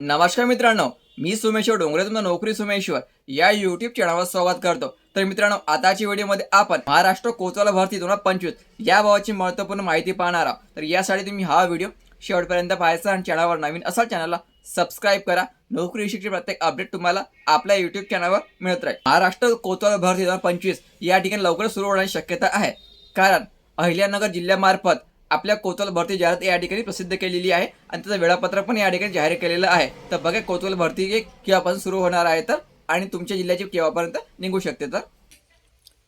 नमस्कार मित्रांनो मी सुमेश्वर डोंगरे तुमचा नोकरी सुमेश्वर. या युट्यूब चॅनलवर स्वागत करतो. तर मित्रांनो आताच्या व्हिडिओमध्ये आपण महाराष्ट्र कोचवाला भरती दोन हजार पंचवीस या भावाची महत्त्वपूर्ण माहिती पाहणार आहोत. तर यासाठी तुम्ही हा व्हिडिओ शेवटपर्यंत पाहायचा आणि चॅनलवर नवीन असाल चॅनलला सबस्क्राईब करा. नोकरी विषयीची प्रत्येक अपडेट तुम्हाला आपल्या युट्यूब चॅनलवर मिळत राहील. महाराष्ट्र कोचवाला भरती दोन हजार पंचवीस या ठिकाणी लवकर सुरू होण्याची शक्यता आहे. कारण अहिल्यानगर जिल्ह्यामार्फत आपल्या कोतवाल भरती जाहिरात या ठिकाणी प्रसिद्ध केलेली आहे आणि त्याचं वेळापत्रक पण या ठिकाणी जाहीर केलेलं आहे. तर बघा कोतवाल भरती केव्हापासून सुरू होणार आहे तर? आणि तुमच्या जिल्ह्याची केव्हापर्यंत निघू शकते तर?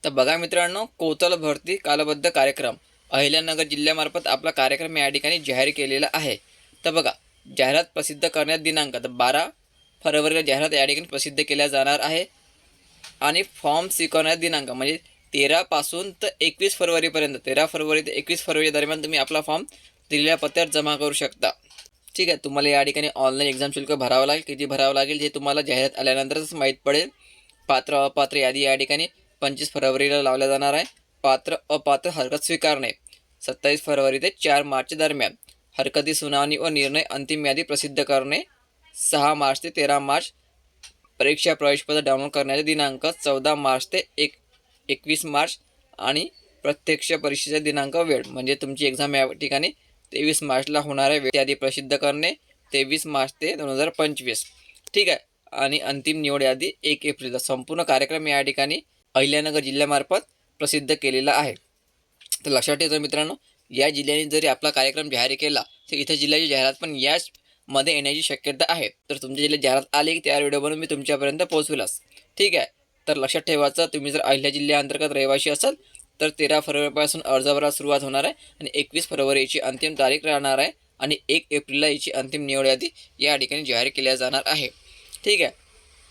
तर बघा मित्रांनो कोतवाल भरती कालबद्ध कार्यक्रम अहिल्यानगर जिल्ह्यामार्फत आपला कार्यक्रम या ठिकाणी जाहीर केलेला आहे. तर बघा जाहिरात प्रसिद्ध करण्यात दिनांक तर बारा फरवरीला जाहिरात या ठिकाणी प्रसिद्ध केल्या जाणार आहे. आणि फॉर्म स्वीकारण्यात दिनांक म्हणजे तेरापासून तर एकवीस फरवरीपर्यंत तेरा फरवरी ते एकवीस फरवरी दरम्यान तुम्ही आपला फॉर्म दिलेल्या पत्त्यावर जमा करू शकता. ठीक आहे तुम्हाला या ठिकाणी ऑनलाईन एक्झाम शुल्क भरावं लागेल. किती भरावं लागेल हे तुम्हाला जाहिरात आल्यानंतरच माहीत पडेल. पात्र अपात्र यादी या ठिकाणी पंचवीस फरवरीला लावल्या जाणार आहे. पात्र अपात्र हरकत स्वीकारणे. सत्तावीस फरवरी ते चार मार्च दरम्यान हरकती सुनावणी व निर्णय अंतिम यादी प्रसिद्ध करणे. सहा मार्च ते तेरा मार्च परीक्षा प्रवेशपत्र डाउनलोड करण्याचे दिनांक चौदा मार्च ते एक एकवीस मार्च आणि प्रत्यक्ष परीक्षेचा दिनांक वेळ म्हणजे तुमची एक्झाम या ठिकाणी तेवीस मार्चला होणाऱ्या वेळ यादी प्रसिद्ध करणे तेवीस मार्च ते दोन हजार पंचवीस. ठीक आहे? आणि अंतिम निवड यादी एक एप्रिलचा संपूर्ण कार्यक्रम या ठिकाणी अहिल्यानगर जिल्ह्यामार्फत प्रसिद्ध केलेला आहे. तर लक्षात ठेवतो मित्रांनो या जिल्ह्याने जरी आपला कार्यक्रम जाहीर केला तर इथं जिल्ह्याची जाहिरात पण याच मध्ये येण्याची शक्यता आहे. तर तुमच्या जिल्ह्यात जाहिरात आली की त्या व्हिडिओ बनवून मी तुमच्यापर्यंत पोहोचविलास. ठीक आहे? तर लक्षात ठेवायचं तुम्ही जर अहिल्या जिल्ह्याअंतर्गत रहिवासी असाल तर तेरा फरवरीपासून अर्ज भरायला सुरुवात होणार आहे आणि एकवीस फरवरीची अंतिम तारीख राहणार आहे आणि एक एप्रिलला याची अंतिम निवड यादी या ठिकाणी जाहीर केल्या जाणार आहे. ठीक आहे?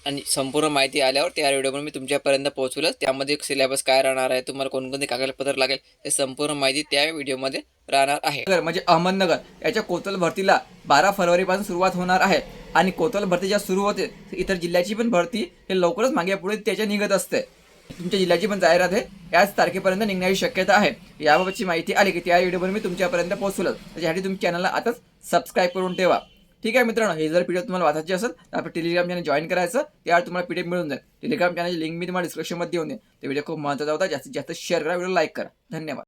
आणि संपूर्ण माहिती आल्यावर त्या व्हिडिओवर मी तुमच्यापर्यंत पोहोचवलं त्यामध्ये सिलेबस काय राहणार आहे तुम्हाला कोणकोणते कागदपत्र लागेल हे संपूर्ण माहिती त्या व्हिडिओमध्ये राहणार आहे. म्हणजे अहमदनगर याच्या कोतल भरतीला बारा फरवरीपासून सुरुवात होणार आहे. आणि कोतल भरती ज्या सुरू होते इतर जिल्ह्याची पण भरती हे लवकरच मागे पुढे त्याच्या निघत असते. तुमच्या जिल्ह्याची पण जाहिरात आहे. याच तारखेपर्यंत निघण्याची शक्यता आहे. याबाबतची माहिती आली की त्या व्हिडिओवर मी तुमच्यापर्यंत पोहोचवलं त्याच्यासाठी तुम्ही चॅनलला आताच सबस्क्राईब करून ठेवा. ठीक आहे मित्रांनो हे जर पीडीएफ तुम्हाला वाचायची असेल तर आपण टेलिग्राम चॅनल जॉईन करायचं. त्यावर तुम्हाला पी मिळून जाईल. टेलिग्राम चॅनलची लिंक मी तुम्हाला डिस्क्रिप्शनमध्ये देऊन दे ते व्हिडिओ खूप महत्त्वाचा होता. जास्तीत जास्त शेअर करा व्हिडिओ लाईक करा. धन्यवाद.